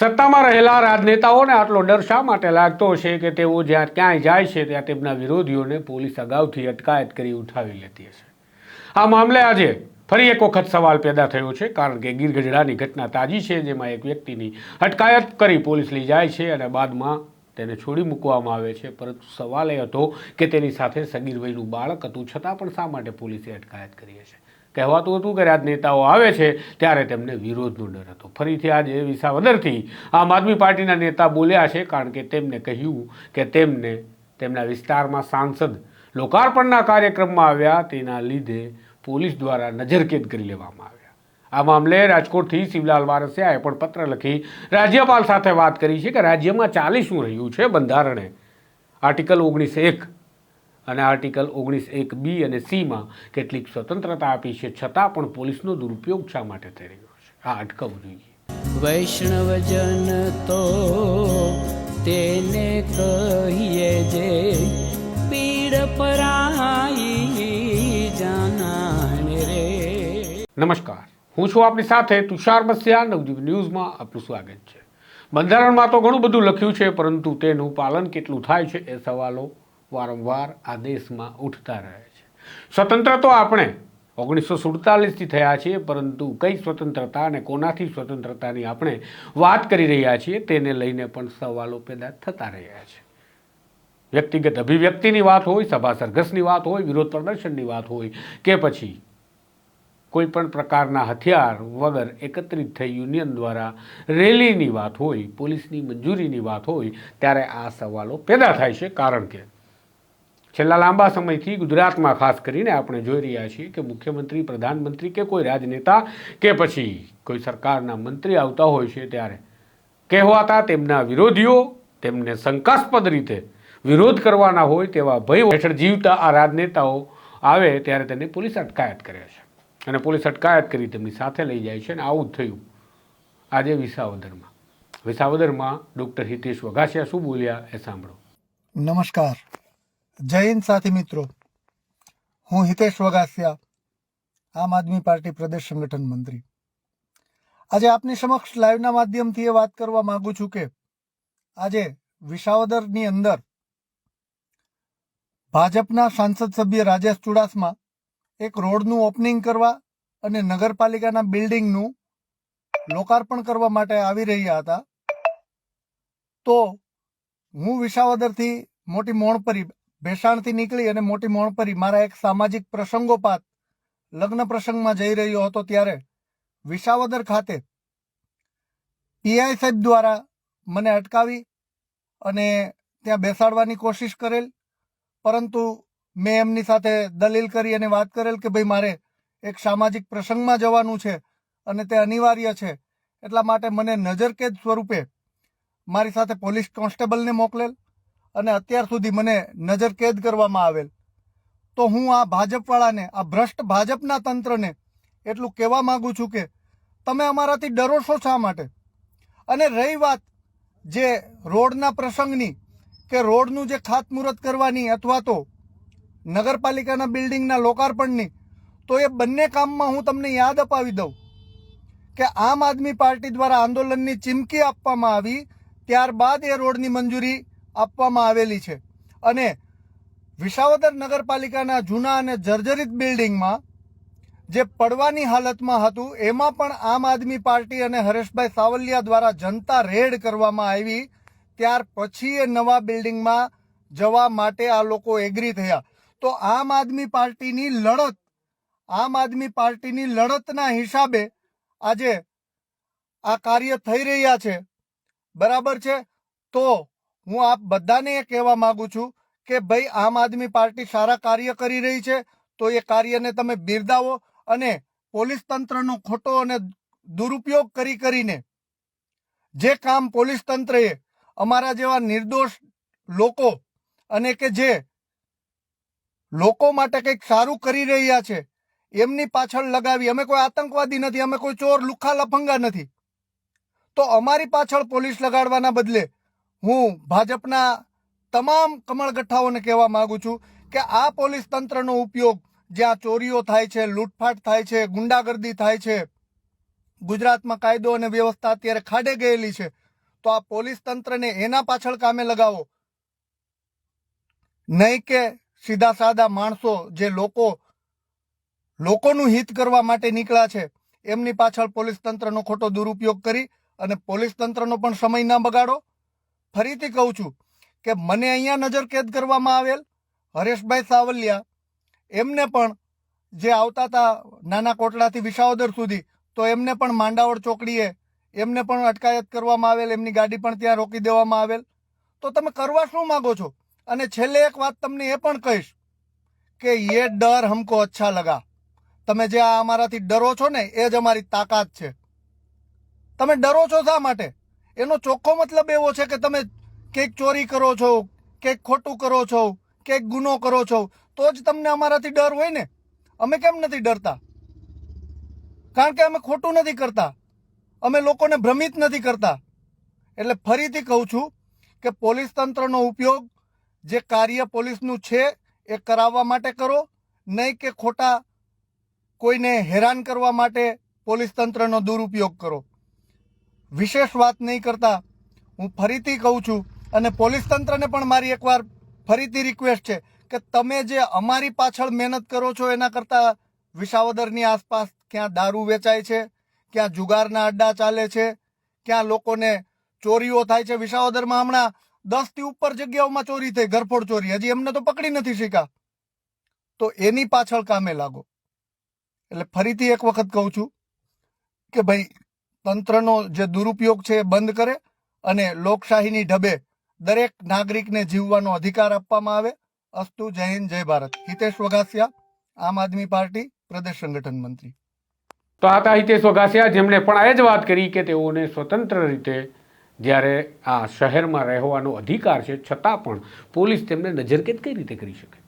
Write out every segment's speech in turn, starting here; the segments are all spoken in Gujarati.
સત્તામાં રહેલા રાજનેતાઓને આટલો ડર શા માટે લાગતો હશે કે તેઓ જ્યાં ક્યાંય જાય છે ત્યાં તેમના વિરોધીઓને પોલીસ અગાઉથી અટકાયત કરી ઉઠાવી લેતી હશે. આ મામલે આજે ફરી એક વખત સવાલ પેદા થયો છે, કારણ કે ગીરગઢડાની ઘટના તાજી છે, જેમાં એક વ્યક્તિની અટકાયત કરી પોલીસ લઈ જાય છે અને બાદમાં તેને છોડી મૂકવામાં આવે છે. પરંતુ સવાલ એ હતો કે તેની સાથે સગીર વયનું બાળક હતું, છતાં પણ શા માટે પોલીસે અટકાયત કરી હશે? કહેવાતું હતું કે રાજનેતાઓ આવે છે ત્યારે તેમને વિરોધનો ડર હતો. ફરીથી આજે વિસાવદરથી આમ આદમી પાર્ટીના નેતા બોલ્યા છે કારણ કે તેમને કહ્યું કે તેમને તેમના વિસ્તારમાં સાંસદ લોકાર્પણના કાર્યક્રમમાં આવ્યા, તેના લીધે પોલીસ દ્વારા નજરકેદ કરી લેવામાં આવ્યા. આ મામલે રાજકોટથી શિવલાલ વારસિયાએ પણ પત્ર લખી રાજ્યપાલ સાથે વાત કરી છે કે રાજ્યમાં ચાલી શું રહ્યું છે બંધારણે. આર્ટિકલ ઓગણીસ એક અને આર્ટિકલ ઓગણીસ એક બી અને સીમાં કેટલીક સ્વતંત્રતા આપી છે છતાં પણ પોલીસનો દુરુપયોગ શા માટે થઈ રહ્યો છે? આ અટકાવવું જોઈએ. વૈષ્ણવજન તો તેને કહીએ જે પીડ પરાઈ જાનાને રે. નમસ્કાર. હું છું આપની સાથે તુષાર બસિયા નવજીવ ન્યૂઝમાં આપનું સ્વાગત છે. બંધારણમાં તો ઘણું બધું લખ્યું છે પરંતુ તેનું પાલન કેટલું થાય છે એ સવાલો વારંવાર આ દેશમાં ઉઠતા રહે છે. સ્વતંત્ર તો આપણે ઓગણીસો સુડતાલીસથી થયા છીએ, પરંતુ કઈ સ્વતંત્રતા અને કોનાથી સ્વતંત્રતાની આપણે વાત કરી રહ્યા છીએ તેને લઈને પણ સવાલો પેદા થતા રહ્યા છે. વ્યક્તિગત અભિવ્યક્તિની વાત હોય, સભા સરઘસની વાત હોય, વિરોધ પ્રદર્શનની વાત હોય કે પછી કોઈ પણ પ્રકારના હથિયાર વગર એકત્રિત થઈ યુનિયન દ્વારા રેલીની વાત હોય, પોલીસની મંજૂરીની વાત હોય, ત્યારે આ સવાલો પેદા થાય છે. કારણ કે છેલ્લા લાંબા સમયથી ગુજરાતમાં ખાસ કરીને આપણે જોઈ રહ્યા છીએ કે મુખ્યમંત્રી, પ્રધાનમંત્રી કે કોઈ રાજનેતા કે પછી કોઈ સરકારના મંત્રી આવતા હોય છે ત્યારે કહેવાતા તેમના વિરોધીઓ તેમને શંકાસ્પદ રીતે વિરોધ કરવાના હોય તેવા ભય હેઠળ જીવતા આ રાજનેતાઓ આવે ત્યારે તેને પોલીસ અટકાયત કરે છે. અને પોલીસ અટકાયત કરી તેમની સાથે લઈ જાય છે અને આવું જ થયું આજે વિસાવદરમાં. વિસાવદરમાં ડૉક્ટર હિતેશ વઘાસિયા શું બોલ્યા એ સાંભળો. નમસ્કાર. હિન્દ સાથી મિત્રો. હું હિતેશ વગાસિયા, આમ આદમી પાર્ટી પ્રદેશ સંગઠન મંત્રી. આજે આપની સમક્ષ લાઈવના માધ્યમથી એ વાત કરવા માંગુ છું કે, આજે વિસાવદરની અંદર ભાજપના સાંસદ સભ્ય રાજેશ ચુડાસમા એક રોડનું ઓપનિંગ કરવા અને નગરપાલિકાના બિલ્ડિંગનું લોકાર્પણ કરવા માટે આવી રહ્યા હતા. તો હું વિસાવદરથી મોટી મોણપરી ભેસાણથી નીકળી અને મોટી મોણપરી મારા એક સામાજિક પ્રસંગોપાત લગ્ન પ્રસંગમાં જઈ રહ્યો હતો ત્યારે વિસાવદર ખાતે પીઆઈ સાહેબ દ્વારા મને અટકાવી અને ત્યાં બેસાડવાની કોશિશ કરેલ. પરંતુ મેં એમની સાથે દલીલ કરી અને વાત કરેલ કે ભાઈ મારે એક સામાજિક પ્રસંગમાં જવાનું છે અને તે અનિવાર્ય છે. એટલા માટે મને નજરકેદ સ્વરૂપે મારી સાથે પોલીસ કોન્સ્ટેબલને મોકલેલ. અને અત્યાર સુધી મને નજરકેદ કરવામાં આવેલ. તો હું આ ભાજપવાળાને, આ ભ્રષ્ટ ભાજપના તંત્રને એટલું કહેવા માંગુ છું કે તમે અમારાથી ડરો છો શા માટે? અને રહી વાત જે રોડના પ્રસંગની કે રોડનું જે ખાતમુહૂર્ત કરવાની અથવા તો નગરપાલિકાના બિલ્ડિંગના લોકાર્પણની, તો એ બંને કામમાં હું તમને યાદ અપાવી દઉં કે આમ આદમી પાર્ટી દ્વારા આંદોલનની ચીમકી આપવામાં આવી, ત્યારબાદ એ રોડની મંજૂરી આપવામાં આવેલી છે. અને વિસાવદર નગરપાલિકાના જૂના અને જર્જરિત બિલ્ડિંગમાં જે પડવાની હાલતમાં હતું, એમાં પણ આમ આદમી પાર્ટી અને હરેશભાઈ સાવલિયા દ્વારા જનતા રેડ કરવામાં આવી. ત્યાર પછી એ નવા બિલ્ડિંગમાં જવા માટે આ લોકો એગ્રી થયા. તો આમ આદમી પાર્ટીની લડત, આમ આદમી પાર્ટીની લડતના હિસાબે આજે આ કાર્ય થઈ રહ્યા છે. બરાબર છે? તો હું આપ બધાને એ કહેવા માંગુ છું કે ભાઈ આમ આદમી પાર્ટી સારા કાર્ય કરી રહી છે, તો એ કાર્યને તમે બિરદાવો અને પોલીસ તંત્રનો ખોટો અને દુરુપયોગ કરી કરીને જે કામ પોલીસ તંત્રએ અમારા જેવા નિર્દોષ લોકો અને કે જે લોકો માટે કંઈક સારું કરી રહ્યા છે, એમની પાછળ લગાવી. અમે કોઈ આતંકવાદી નથી, અમે કોઈ ચોર લુખા લફંગા નથી. તો અમારી પાછળ પોલીસ લગાડવાના બદલે હું ભાજપના તમામ કમળગઠ્ઠાઓને કહેવા માંગુ છું કે આ પોલીસ તંત્રનો ઉપયોગ જ્યાં ચોરીઓ થાય છે, લૂંટફાટ થાય છે, ગુંડાગર્દી થાય છે, ગુજરાતમાં કાયદો અને વ્યવસ્થા અત્યારે ખાડે ગયેલી છે, તો આ પોલીસ તંત્રને એના પાછળ કામે લગાવો. નહીં કે સીધા સાદા માણસો જે લોકો, લોકોનું હિત કરવા માટે નીકળ્યા છે, એમની પાછળ પોલીસ તંત્રનો ખોટો દુરુપયોગ કરી અને પોલીસ તંત્રનો પણ સમય ના બગાડો. ફરીથી કહું છું કે મને અહીંયા નજર કેદ કરવામાં આવેલ હરેશભાઈ સાવલિયા. એમને પણ જે આવતા હતા નાના કોટડાથી વિસાવદર સુધી, તો એમને પણ માંડાવડ ચોકડીએ એમને પણ અટકાયત કરવામાં આવેલ, એમની ગાડી પણ ત્યાં રોકી દેવામાં આવેલ. તો તમે કરવા શું માંગો છો? અને છેલ્લે એક વાત તમને એ પણ કહીશ કે યે ડર હમકો અચ્છા લગા. તમે જે આ અમારાથી ડરો છો ને, એ જ અમારી તાકાત છે. તમે ડરો છો શા માટે? એનો ચોખ્ખો મતલબ એવો છે કે તમે કંઈક ચોરી કરો છો કંઈક ખોટું કરો છો કંઈક ગુનો કરો છો, તો જ તમને અમારાથી ડર હોય ને? અમે કેમ નથી ડરતા? કારણ કે અમે ખોટું નથી કરતા. અમે લોકોને ભ્રમિત નથી કરતા. એટલે ફરીથી કહું છું કે પોલીસ તંત્રનો ઉપયોગ જે કાર્ય પોલીસનું છે એ કરાવવા માટે કરો, નહીં કે ખોટા કોઈને હેરાન કરવા માટે પોલીસ તંત્રનો દુરુપયોગ કરો. વિશેષ વાત નહીં કરતા. હું ફરીથી કહું છું, અને પોલીસ તંત્રને પણ મારી એકવાર ફરીથી રિક્વેસ્ટ છે કે તમે જે અમારી પાછળ મહેનત કરો છો, એના કરતાં વિસાવદરની આસપાસ ક્યાં દારૂ વેચાય છે, ક્યાં જુગારના અડ્ડા ચાલે છે, ક્યાં લોકોને ચોરીઓ થાય છે. વિસાવદરમાં હમણાં દસથી ઉપર જગ્યાઓમાં ચોરી થઈ, ઘરફોડ ચોરી. હજી એમને તો પકડી નથી શીખા તો એની પાછળ કામે લાગો. એટલે ફરીથી એક વખત કહું છું કે ભાઈ તંત્રનો જે દુરુપયોગ છે એ બંધ કરે અને લોકશાહીની ઢબે દરેક નાગરિકને જીવવાનો અધિકાર આપવામાં આવે. અસ્તુ, જય હિન્દ, જય ભારત. હિતેશ વઘાસિયા આમ આદમી પાર્ટી, પ્રદેશ સંગઠન મંત્રી. તો આ હતા હિતેશ વઘાસિયા જેમણે પણ આ જ વાત કરી કે તેઓને સ્વતંત્ર રીતે જ્યારે આ શહેરમાં રહેવાનો અધિકાર છે, છતાં પણ પોલીસ તેમને નજરકેદ કઈ રીતે કરી શકે?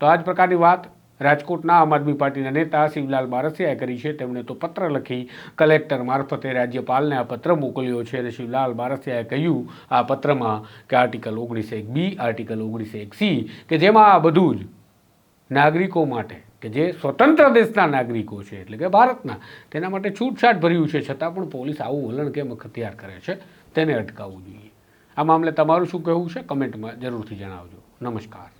તો આ જ પ્રકારની વાત રાજકોટના આમ આદમી પાર્ટીના નેતા શિવલાલ બારસિયાએ કરી છે. તેમણે તો પત્ર લખી કલેક્ટર મારફતે રાજ્યપાલને આ પત્ર મોકલ્યો છે અને શિવલાલ બારસિયાએ કહ્યું આ પત્રમાં કે આર્ટિકલ ઓગણીસ એક બી, આર્ટિકલ ઓગણીસ એક સી, કે જેમાં આ બધું જ નાગરિકો માટે, કે જે સ્વતંત્ર દેશના નાગરિકો છે, એટલે કે ભારતના, તેના માટે છૂટછાટ ભર્યું છે. છતાં પણ પોલીસ આવું વલણ કેમ અખત્યાર કરે છે, તેને અટકાવવું જોઈએ. આ મામલે તમારું શું કહેવું છે? કમેન્ટમાં જરૂરથી જણાવજો. નમસ્કાર.